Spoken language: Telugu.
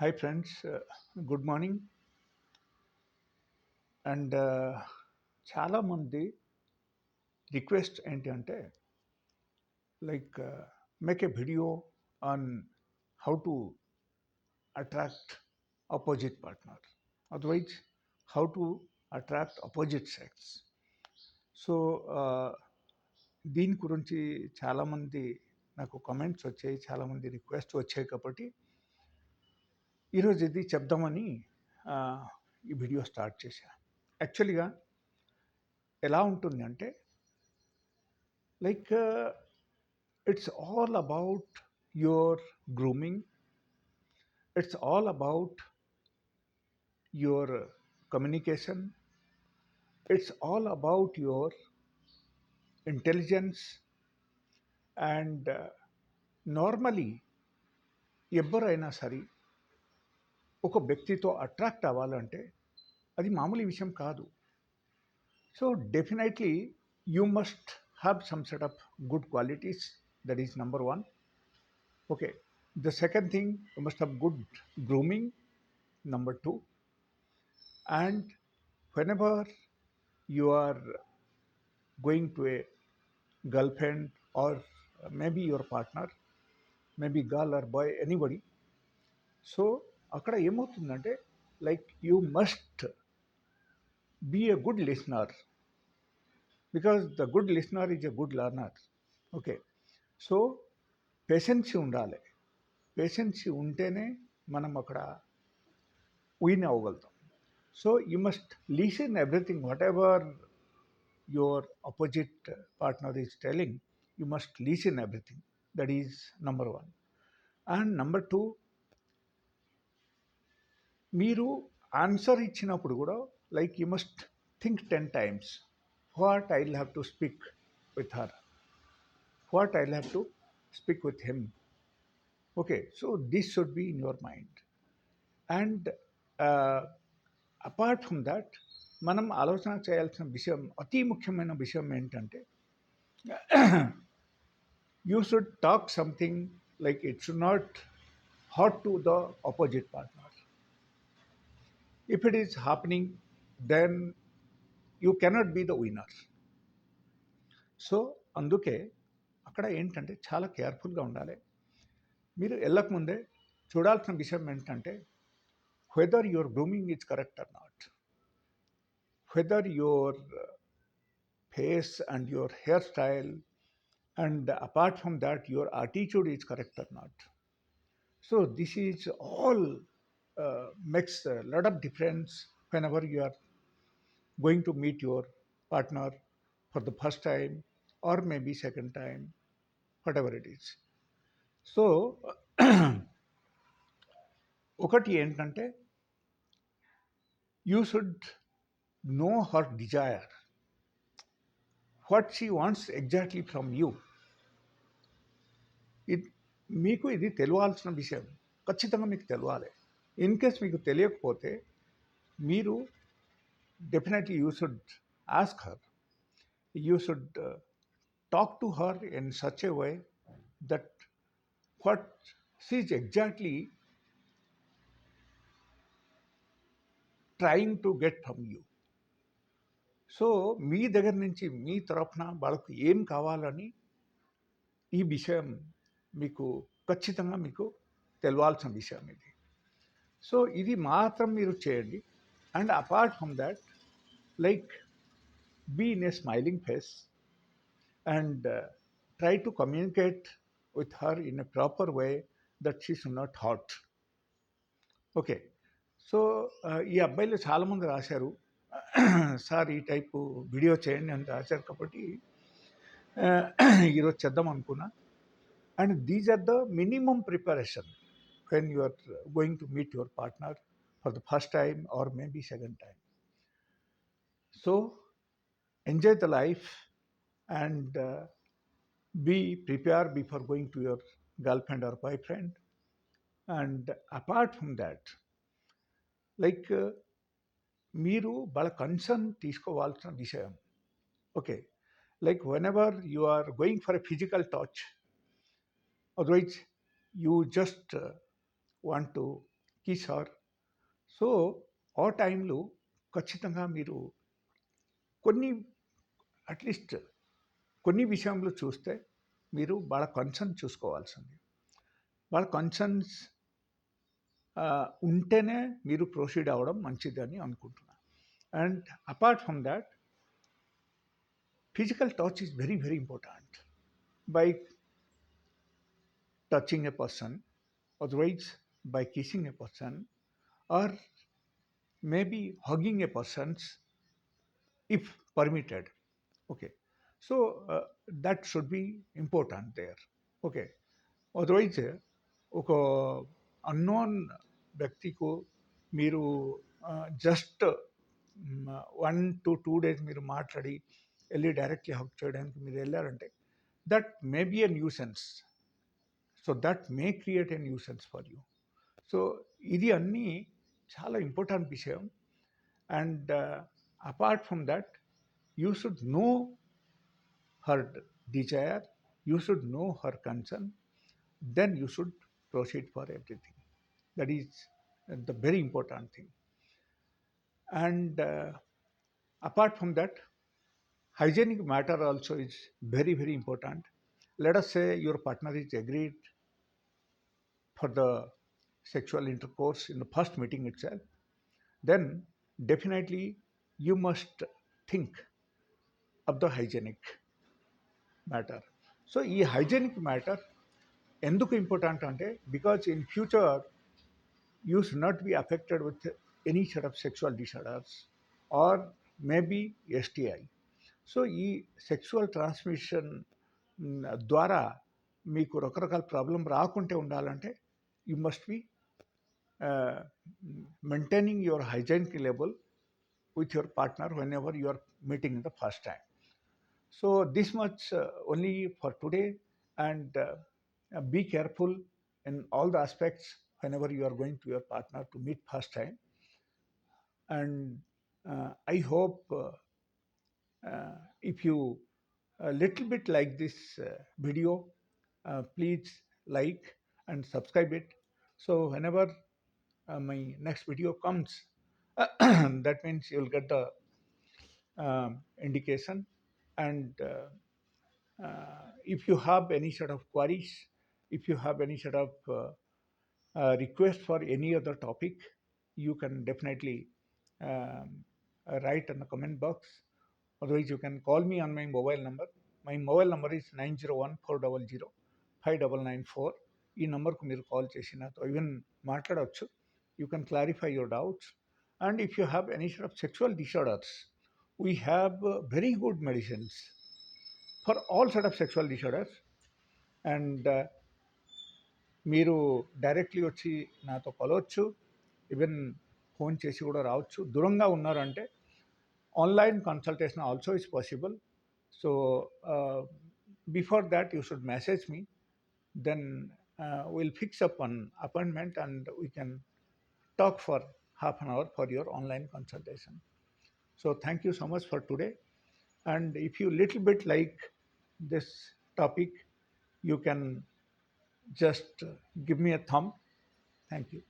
Hi friends good morning and చాలామంది రిక్వెస్ట్ ఏంటి అంటే like make a video on how to attract opposite partner otherwise how to attract opposite sex so దీని గురించి చాలామంది నాకు కమెంట్స్ వచ్చాయి చాలామంది రిక్వెస్ట్ వచ్చాయి కాబట్టి ఈరోజు ఇది చెప్దామని ఈ వీడియో స్టార్ట్ చేశా. యాక్చువల్గా ఎలా ఉంటుంది అంటే like it's all about your grooming it's all about your communication it's all about your intelligence and normally ఎవరైనా సరే ఒక వ్యక్తితో అట్రాక్ట్ అవ్వాలంటే అది మామూలు విషయం కాదు. So definitely you must have some set of good qualities that is number one. Okay the second thing you must have good grooming number two. And whenever you are going to a girl friend or maybe your partner maybe girl or boy anybody. So అక్కడ ఏమవుతుందంటే like you must be a good listener because the good listener is a good learner okay so patience ఉండాలి. పేషెన్సీ ఉంటేనే మనం అక్కడ win అవ్వగలుగుతాం. So you must listen everything whatever your opposite partner is telling you must listen everything that is number one and number two మీరు ఆన్సర్ ఇచ్చినప్పుడు కూడా like you must think ten times what I have to speak with her what I have to speak with him okay so this should be in your mind and apart from that మనం ఆలోచన చేయాల్సిన విషయం అతి ముఖ్యమైన విషయం ఏంటంటే you should talk something like it should not hurt to the opposite partner if it is happening, then you cannot be the winner so అందుకే అక్కడ ఏంటంటే చాలా కేర్ఫుల్గా ఉండాలి మీరు వెళ్ళకముందే చూడాల్సిన విషయం ఏంటంటే whether your grooming is correct or not whether your face and your hair style and apart from that your attitude is correct or not so this is all uh, makes a lot of difference whenever you are going to meet your partner for the first time or maybe second time, whatever it is. So ఒకటి ఏంటంటే you should know her desire what she wants exactly from you ఇది మీకు ఇది తెలియాల్సిన విషయం ఖచ్చితంగా మీకు తెలియాలి ఇన్ కేస్ మీకు తెలియకపోతే మీరు definitely you should ask her. You should uh, talk to her in such a way that what she exactly trying to get from you. So మీ దగ్గర నుంచి మీ తరఫున వాళ్ళకు ఏం కావాలని ఈ విషయం మీకు ఖచ్చితంగా మీకు తెలవాల్సిన విషయం ఇది. సో ఇది మాత్రం మీరు చేయండి. And apart from that like be in a smiling face and uh, try to communicate with her in a proper way that she should not hurt okay. So uh, ఈ అబ్బాయిలు చాలామంది రాశారు. సార్ ఈ టైపు వీడియో చేయండి అని రాశారు కాబట్టి uh, ఈరోజు చేద్దాం అనుకున్నా. And these are the minimum preparation. when you are going to meet your partner for the first time or maybe second time so enjoy the life and be prepared before going to your girlfriend or boyfriend and apart from that like మీరు వాళ్ళ కన్సర్న్ తీసుకోవాల్సిన విషయం okay like whenever you are going for a physical touch otherwise you just want to kiss her so ఆ టైంలో ఖచ్చితంగా మీరు కొన్ని అట్లీస్ట్ కొన్ని విషయంలో చూస్తే మీరు వాళ్ళ కన్సర్న్ చూసుకోవాల్సింది. వాళ్ళ కన్సర్న్స్ ఉంటేనే మీరు ప్రొసీడ్ అవ్వడం మంచిదని అనుకుంటున్నాను and apart from that physical touch is very very important. By touching a person otherwise by kissing a person, or maybe hugging a person if permitted. Okay, so uh, that should be important there. Okay, otherwise, ఒక అన్నోన్ వ్యక్తికు మీరు just one to two days మీరు మాట్లాడి వెళ్ళి డైరెక్ట్లీ హక్ చేయడానికి మీరు వెళ్ళారంటే that may be a nuisance so that may create a nuisance for you so ఇది అన్నీ చాలా ఇంపార్టెంట్ విషయం and apart from that you should know her desire you should know her concern then you should proceed for everything. That is the very important thing. And uh, apart from that, hygienic matter also is very, very important. Let us say your partner is agreed for the sexual intercourse in the first meeting itself, then definitely you must think of the hygienic matter. So ఈ హైజెనిక్ మ్యాటర్ ఎందుకు ఇంపార్టెంట్ అంటే because in future you should not be affected with any set of sexual disorders or maybe STI so ఈ సెక్చువల్ ట్రాన్స్మిషన్ ద్వారా మీకు రకరకాల ప్రాబ్లం రాకుంటే ఉండాలంటే you must be Uh, maintaining your hygiene level with your partner whenever you are meeting the first time. So this much uh, only for today, and uh, uh be careful in all the aspects whenever you are going to your partner to meet first time. And uh, I hope if you a little bit like this video, please like and subscribe it. So whenever my next video comes, that means you'll get the um, indication. And uh, uh, if you have any sort of queries, if you have any sort of uh, uh, request for any other topic, you can definitely um, uh, write in the comment box. Otherwise, you can call me on my mobile number. My mobile number is nine zero one four double zero five double nine four ఈ నెంబర్కు మీరు కాల్ చేసి నాతో ఈవెన్ మాట్లాడవచ్చు you can clarify your doubts and if you have any sort of sexual disorders we have very good medicines for all sort of sexual disorders and మీరు డైరెక్ట్లీ వచ్చి నాతో కలవచ్చు. ఈవెన్ ఫోన్ చేసి కూడా రావచ్చు. దూరంగా ఉన్నారంటే online consultation also is possible so before that you should message me then will fix up an appointment and we can talk for half an hour for your online consultation. So thank you so much for today. And if you little bit like this topic, you can just give me a thumb. Thank you.